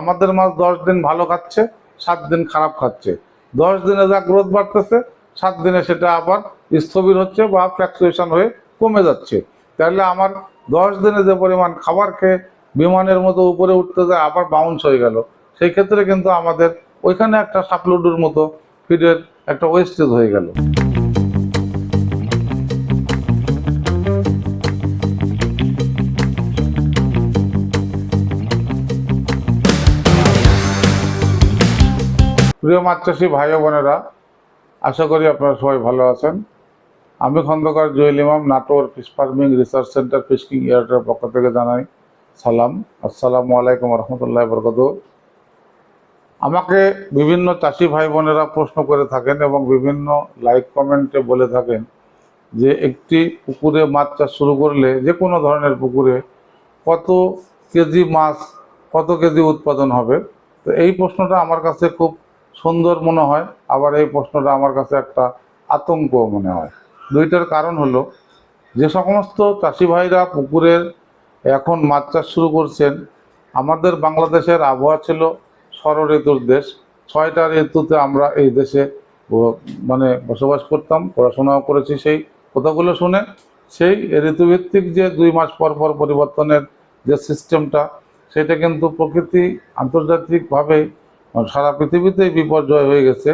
আমাদের মাছ দশ দিন ভালো খাচ্ছে, সাত দিন খারাপ খাচ্ছে। দশ দিনে যা গ্রোথ বাড়তেছে, সাত দিনে সেটা আবার স্থবির হচ্ছে বা ফ্ল্যাকচুয়েশন হয়ে কমে যাচ্ছে। তাহলে আমার দশ দিনে যে পরিমাণ খাবার খেয়ে বিমানের মতো উপরে উঠতে যায়, আবার বাউন্স হয়ে গেল। সেই ক্ষেত্রে কিন্তু আমাদের ওইখানে একটা সাপলুডুর মতো ফিডের একটা ওয়েস্টেজ হয়ে গেল। প্রিয় চাষি ভাই বোনেরা, আশা করি আপনারা সবাই ভালো আছেন। আমি Khandakar Jewel Imam, Natore fish farming research centre Fish King ইয়ার্ডের পক্ষ থেকে জানাই সালাম। আসসালামু আলাইকুম রহমতুল্লাহ বরকত আমাকে বিভিন্ন চাষি ভাই বোনেরা প্রশ্ন করে থাকেন এবং বিভিন্ন লাইক কমেন্টে বলে থাকেন যে একটি পুকুরে মাছ চাষ শুরু করলে যে কোনো ধরনের পুকুরে কত কেজি মাছ, কত কেজি উৎপাদন হবে? তো এই প্রশ্নটা আমার কাছে খুব সুন্দর মনে হয়। আবার এই প্রশ্নটা আমার কাছে একটা আতঙ্ক মনে হয়। দুইটার কারণ হলো, যে সমস্ত চাষি ভাইরা পুকুরের এখন মাছ চাষ শুরু করছেন, আমাদের বাংলাদেশের আবহাওয়া ছিল ষড় ঋতুর দেশ। ছয়টা ঋতুতে আমরা এই দেশে মানে বসবাস করতাম, পড়াশোনাও করেছি সেই কথাগুলো শুনে। সেই ঋতুভিত্তিক যে দুই মাস পর পর পরিবর্তনের যে সিস্টেমটা সেটা কিন্তু প্রকৃতি আন্তর্জাতিকভাবে সারা পৃথিবীতেই বিপর্যয় হয়ে গেছে।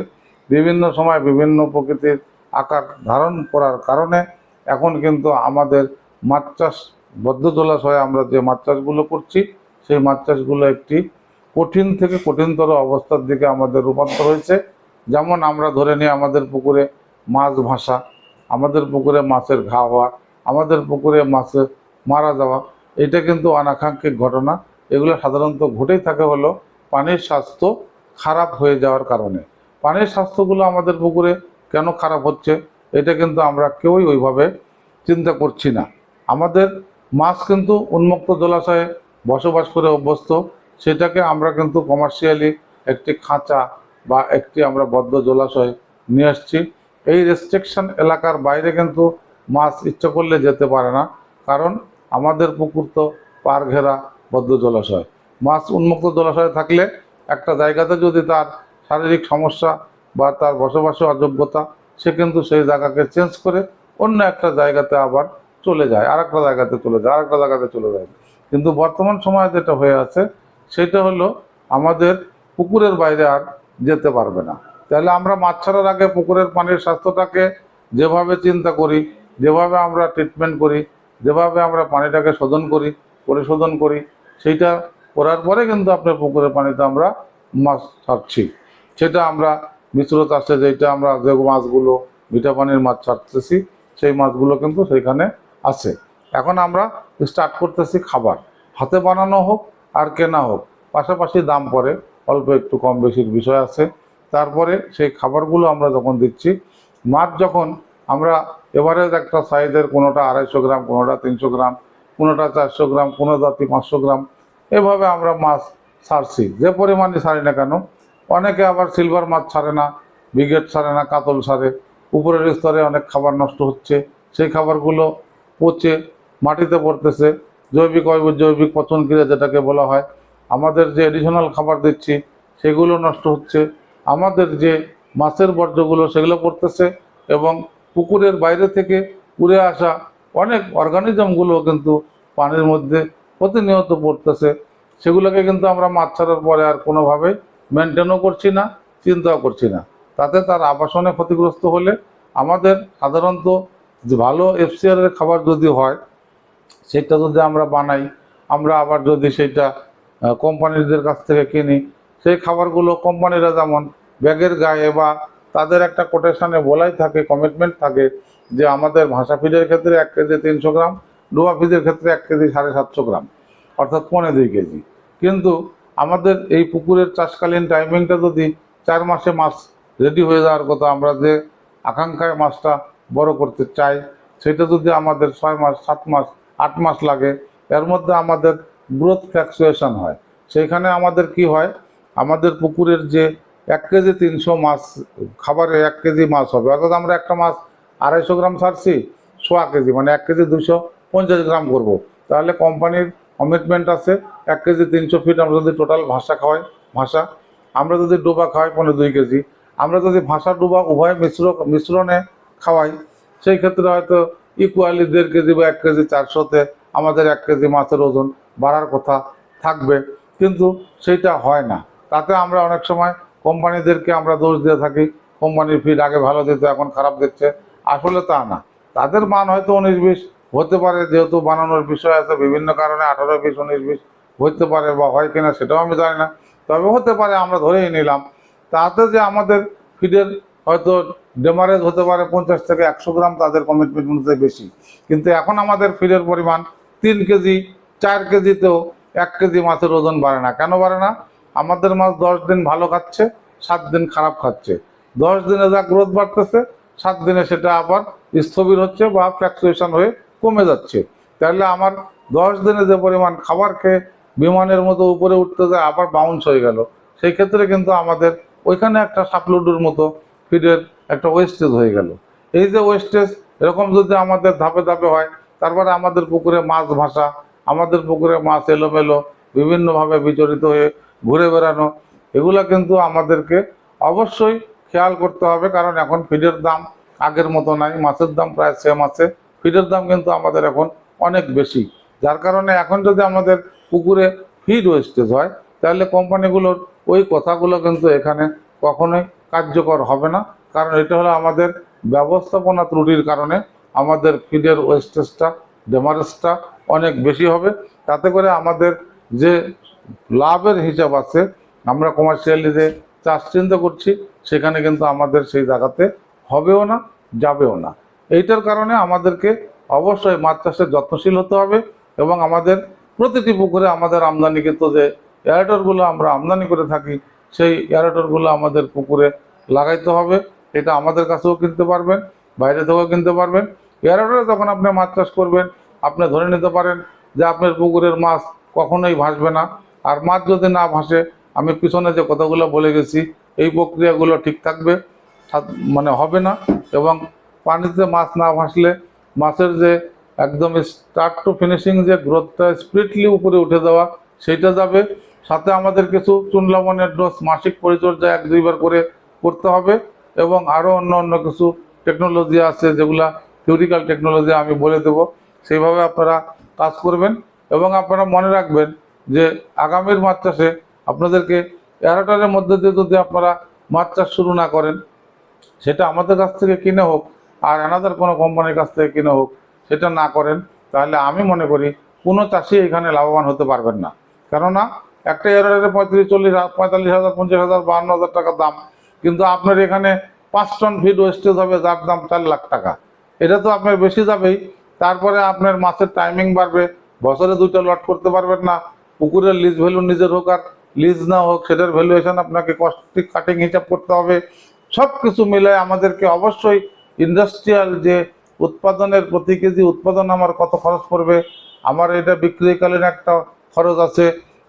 বিভিন্ন সময় বিভিন্ন প্রকৃতির আকার ধারণ করার কারণে এখন কিন্তু আমাদের মাছ চাষ বদ্ধ জলাশয়ে আমরা যে মাছ চাষগুলো করছি, সেই মাছ চাষগুলো একটি কঠিন থেকে কঠিনতর অবস্থার দিকে আমাদের রূপান্তর হয়েছে। যেমন আমরা ধরে নিই আমাদের পুকুরে মাছ ভাসা, আমাদের পুকুরে মাছের ঘা হওয়া, আমাদের পুকুরে মাছের মারা যাওয়া, এটা কিন্তু অনাকাঙ্ক্ষিক ঘটনা। এগুলো সাধারণত ঘটেই থাকে হলো পানির স্বাস্থ্য খারাপ হয়ে যাওয়ার কারণে। পানির স্বাস্থ্যগুলো আমাদের পুকুরে কেন খারাপ হচ্ছে, এটা কিন্তু আমরা কেউই ওইভাবে চিন্তা করছি না। আমাদের মাছ কিন্তু উন্মুক্ত জলাশয়ে বসবাস করে অভ্যস্ত, সেটাকে আমরা কিন্তু কমার্শিয়ালি একটি খাঁচা বা একটি আমরা বদ্ধ জলাশয় নিয়ে আসছি। এই রেস্ট্রিকশন এলাকার বাইরে কিন্তু মাছ ইচ্ছে করলে যেতে পারে না, কারণ আমাদের পুকুর তো পার ঘেরা বদ্ধ জলাশয়। মাছ উন্মুক্ত জলাশয়ে থাকলে একটা জায়গাতে যদি তার শারীরিক সমস্যা বা তার বসবাসের অযোগ্যতা, সে কিন্তু সেই জায়গাকে চেঞ্জ করে অন্য একটা জায়গাতে আবার চলে যায় আর একটা জায়গাতে চলে যায় আর একটা জায়গাতে চলে যায়। কিন্তু বর্তমান সময়ে যেটা হয়ে আছে, সেটা হলো আমাদের পুকুরের বাইরে আর যেতে পারবে না। তাহলে আমরা মাছ ছাড়ার আগে পুকুরের পানির স্বাস্থ্যটাকে যেভাবে চিন্তা করি, যেভাবে আমরা ট্রিটমেন্ট করি, যেভাবে আমরা পানিটাকে শোধন করি, পরিশোধন করি, সেইটা করার পরে কিন্তু আপনার পুকুরের পানিতে আমরা মাছ ছাড়ছি। সেটা আমরা মিশ্র চাষে যেটা আমরা যে মাছগুলো, মিঠা পানির মাছ ছাড়তেছি, সেই মাছগুলো কিন্তু সেইখানে আছে। এখন আমরা স্টার্ট করতেছি খাবার। হাতে বানানো হোক আর কেনা হোক। পাশাপাশি দাম পড়ে, অল্প একটু কম বেশির বিষয় আছে। তারপরে সেই খাবারগুলো আমরা যখন দিচ্ছি, মাছ যখন আমরা এবারে একটা সাইজের কোনোটা আড়াইশো গ্রাম, কোনোটা তিনশো গ্রাম, কোনোটা চারশো গ্রাম, কোনো জাতি পাঁচশো গ্রাম এভাবে আমরা মাছ ছাড়ছি। যে পরিমাণে ছাড়ি না কেন, অনেকে আবার সিলভার মাছ ছাড়ে না, বিগেট ছাড়ে না, কাতল ছাড়ে। উপরের স্তরে অনেক খাবার নষ্ট হচ্ছে। সেই খাবারগুলো পচে মাটিতে পড়তেছে। জৈবিক অজৈবিক পচন ক্রিয়া যেটাকে বলা হয়। আমাদের যে এডিশনাল খাবার দিচ্ছি, সেগুলো নষ্ট হচ্ছে। আমাদের যে মাছের বর্জ্যগুলো, সেগুলো পড়তেছে এবং পুকুরের বাইরে থেকে উড়ে আসা অনেক অর্গানিজমগুলো কিন্তু পানির মধ্যে প্রতিনিয়ত পড়তেছে। সেগুলোকে কিন্তু আমরা মাছ ছাড়ার পরে আর কোনোভাবে মেনটেনও করছি না, চিন্তাও করছি না। তাতে তার আবাসনে ক্ষতিগ্রস্ত হলে আমাদের সাধারণত যে ভালো এফসিআর এর খাবার যদি হয়, সেটা যদি আমরা বানাই, আমরা আবার যদি সেটা কোম্পানিদের কাছ থেকে কিনি, সেই খাবারগুলো কোম্পানিরা যেমন ব্যাগের গায়ে বা তাদের একটা কোটেশনে বলাই থাকে কমিটমেন্ট থাকে যে আমাদের ভাষা ফিডের ক্ষেত্রে এক কেজি তিনশো গ্রাম ডোয়া ফিডের ক্ষেত্রে এক কেজি সাড়ে সাতশো গ্রাম, অর্থাৎ পৌনে দুই কেজি। কিন্তু আমাদের এই পুকুরের চাষকালীন টাইমিংটা যদি চার মাসে মাছ রেডি হয়ে যাওয়ার কথা, আমরা যে আকাঙ্ক্ষায় মাছটা বড় করতে চাই, সেটা যদি আমাদের ছয় মাস, সাত মাস, আট মাস লাগে, এর মধ্যে আমাদের গ্রোথ ফ্ল্যাকচুয়েশন হয়। সেইখানে আমাদের কি হয়? আমাদের পুকুরের যে এক কেজি তিনশো মাছ খাবারে এক কেজি মাছ হবে, অর্থাৎ আমরা একটা মাছ আড়াইশো গ্রাম ছাড়ছি, সোয়া কেজি মানে এক কেজি দুশো পঞ্চাশ গ্রাম করব। তাহলে কোম্পানির কমিটমেন্ট আছে, এক কেজি তিনশো ফিট আমরা যদি টোটাল ভাষা খাওয়াই, ভাষা, আমরা যদি ডোবা খাওয়াই পনেরো দুই কেজি। আমরা যদি ভাষা ডোবা উভয় মিশ্র, মিশ্রণে খাওয়াই, সেই ক্ষেত্রে হয়তো ইকুয়ালি দেড় কেজি বা এক কেজি চারশোতে আমাদের এক কেজি মাছের ওজন বাড়ার কথা থাকবে। কিন্তু সেইটা হয় না। তাতে আমরা অনেক সময় কোম্পানিদেরকে আমরা দোষ দিয়ে থাকি কোম্পানির ফিড আগে ভালো দিত, এখন খারাপ দিচ্ছে। আসলে তা না। তাদের মান হয়তো উনিশ, বিশ হতে পারে যেহেতু বানানোর বিষয় আছে, বিভিন্ন কারণে আঠারো বিশ, উনিশ বিশ হতে পারে বা হয় কিনা সেটাও আমি জানি না। তবে হতে পারে, আমরা ধরেই নিলাম। তাতে যে আমাদের ফিডের হয়তো ডেমারেজ হতে পারে পঞ্চাশ থেকে একশো গ্রাম, তাদের কমিটমেন্ট অনুযায়ী বেশি। কিন্তু এখন আমাদের ফিডের পরিমাণ তিন কেজি, চার কেজিতেও এক কেজি মাছের ওজন বাড়ে না। কেন বাড়ে না? আমাদের মাছ দশ দিন ভালো খাচ্ছে, সাত দিন খারাপ খাচ্ছে। দশ দিনে যা গ্রোথ বাড়তেছে, সাত দিনে সেটা আবার স্থবির হচ্ছে বা ফ্ল্যাকচুয়েশন হয়ে কমে যাচ্ছে। তাহলে আমার দশ দিনে যে পরিমাণ খাবার খেয়ে বিমানের মতো উপরে উঠতে যায়, আবার বাউন্স হয়ে গেল। সেই ক্ষেত্রে কিন্তু আমাদের ওইখানে একটা সাপলুডুর মতো ফিডের একটা ওয়েস্টেজ হয়ে গেল। এই যে ওয়েস্টেজ এরকম যদি আমাদের ধাপে ধাপে হয়, তারপরে আমাদের পুকুরে মাছ ভাসা, আমাদের পুকুরে মাছ এলোমেলো, বিভিন্নভাবে বিচরিত হয়ে ঘুরে বেড়ানো, এগুলা কিন্তু আমাদেরকে অবশ্যই খেয়াল করতে হবে। কারণ এখন ফিডের দাম আগের মতো নাই। মাছের দাম প্রায় সেম আছে। ফিডের দাম কিন্তু আমাদের এখন অনেক বেশি। যার কারণে এখন যদি আমাদের পুকুরে ফিড ওয়েস্টেজ হয়, তাহলে কোম্পানিগুলোর ওই কথাগুলো কিন্তু এখানে কখনোই কার্যকর হবে না। কারণ এটা হলো আমাদের ব্যবস্থাপনা ত্রুটির কারণে আমাদের ফিডের ওয়েস্টেজটা ডেমারেজটা অনেক বেশি হবে। তাতে করে আমাদের যে লাভের হিসাব আছে, আমরা কমার্শিয়ালি যে চাষ চিন্তা করছি, সেখানে কিন্তু আমাদের সেই জায়গাতে হবেও না, যাবেও না। এইটার কারণে আমাদেরকে অবশ্যই মাছ চাষে যত্নশীল হতে হবে এবং আমাদের প্রতিটি পুকুরে আমাদের আমদানিকৃত যে এয়ারেটরগুলো আমরা আমদানি করে থাকি, সেই এয়ারেটরগুলো আমাদের পুকুরে লাগাইতে হবে। এটা আমাদের কাছেও কিনতে পারবেন, বাইরে থেকেও কিনতে পারবেন। এয়ারেটরে যখন আপনি মাছ চাষ করবেন, আপনি ধরে নিতে পারেন যে আপনার পুকুরের মাছ কখনোই ভাসবে না। আর মাছ যদি না ভাসে, আমি পিছনে যে কথাগুলো বলে গেছি, এই প্রক্রিয়াগুলো ঠিক থাকবে মানে হবে না এবং পানিতে মাছ না ভাসলে মাছের যে একদম স্টার্ট টু ফিনিশিং যে গ্রোথটা স্পিডলি উপরে উঠে যাওয়া, সেইটা যাবে। সাথে আমাদের কিছু চুন লবণের ডোজ, মাসিক পরিচর্যা এক দুইবার করে করতে হবে এবং আরও অন্য অন্য কিছু টেকনোলজি আছে যেগুলা থিওরিক্যাল টেকনোলজি আমি বলে দেব। সেইভাবে আপনারা কাজ করবেন এবং আপনারা মনে রাখবেন যে আগামীর মাছ চাষে আপনাদেরকে এগারোটার মধ্যে দিয়ে যদি আপনারা মাছ চাষ শুরু না করেন, সেটা আমাদের কাছ থেকে কিনে হোক আর অ্যানাদার কোনো কোম্পানির কাছ থেকে কিনে হোক, সেটা না করেন, তাহলে আমি মনে করি কোনো চাষি এখানে লাভবান হতে পারবেন না। কেননা, একটা এয়ারে পঁয়ত্রিশ, চল্লিশ, পঁয়তাল্লিশ হাজার, পঞ্চাশ হাজার, বাহান্ন হাজার টাকা দাম। কিন্তু আপনার এখানে পাঁচ টন ফিড ওয়েস্টেজ হবে, যার দাম চার লাখ টাকা। এটা তো আপনার বেশি যাবেই। তারপরে আপনার মাছের টাইমিং বাড়বে। বছরে দুইটা লট করতে পারবেন না। পুকুরের লিজ ভ্যালু নিজের হোক আর লিজ না হোক, সেটার ভ্যালুয়েশন আপনাকে কস্টিক কাটিং হিসাব করতে হবে। সব কিছু মিলে আমাদেরকে অবশ্যই ইন্ডাস্ট্রিয়াল যে উৎপাদনের প্রতি কেজি উৎপাদন আমার কত খরচ পড়বে? আমার এটা বিক্রিকালীন একটা খরচ আছে,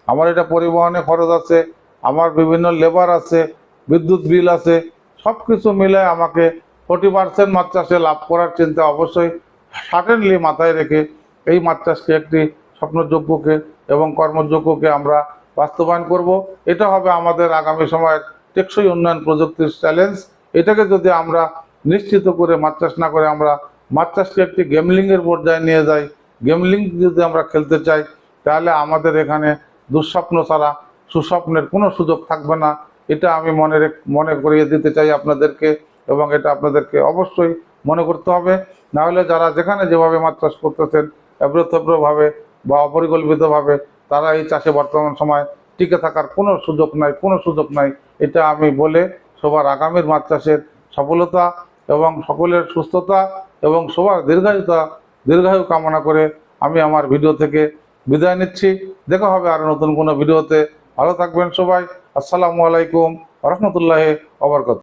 আমার এটা পরিবহনে খরচ আছে, আমার বিভিন্ন লেবার আছে, বিদ্যুৎ বিল আছে সব কিছু মিলে আমাকে ফোর্টি পার্সেন্ট মাছ চাষে লাভ করার চিন্তা অবশ্যই সার্টেনলি মাথায় রেখে এই মাছ চাষকে একটি স্বপ্নযোগ্যকে এবং কর্মযোগ্যকে আমরা বাস্তবায়ন করব। এটা হবে আমাদের আগামী সময়ের টেকসই উন্নয়ন প্রযুক্তির চ্যালেঞ্জ এটাকে যদি আমরা নিশ্চিত করে মাছ চাষ না করে আমরা মাছ চাষকে একটি গেমলিংয়ের পর্যায়ে নিয়ে যাই। গেমলিং যদি আমরা খেলতে চাই, তাহলে আমাদের এখানে দুঃস্বপ্ন ছাড়া সুস্বপ্নের কোনো সুযোগ থাকবে না। এটা আমি মনে মনে করিয়ে দিতে চাই আপনাদেরকে এবং এটা আপনাদেরকে অবশ্যই মনে করতে হবে। নাহলে যারা যেখানে যেভাবে মাছ চাষ করতেছেন এব্রতব্রভাবে বা অপরিকল্পিতভাবে, তারা এই চাষে বর্তমান সময় টিকে থাকার কোনো সুযোগ নাই, কোনো সুযোগ নাই। এটা আমি বলে সবার আগামীর মাছ চাষের সফলতা এবং সকলের সুস্থতা এবং সবার দীর্ঘায়ুতা, দীর্ঘায়ু কামনা করে আমি আমার ভিডিও থেকে বিদায় নিচ্ছি। দেখা হবে আরও নতুন কোনো ভিডিওতে ভালো থাকবেন সবাই। আসসালামু আলাইকুম। রহমতুল্লাহ অবরকত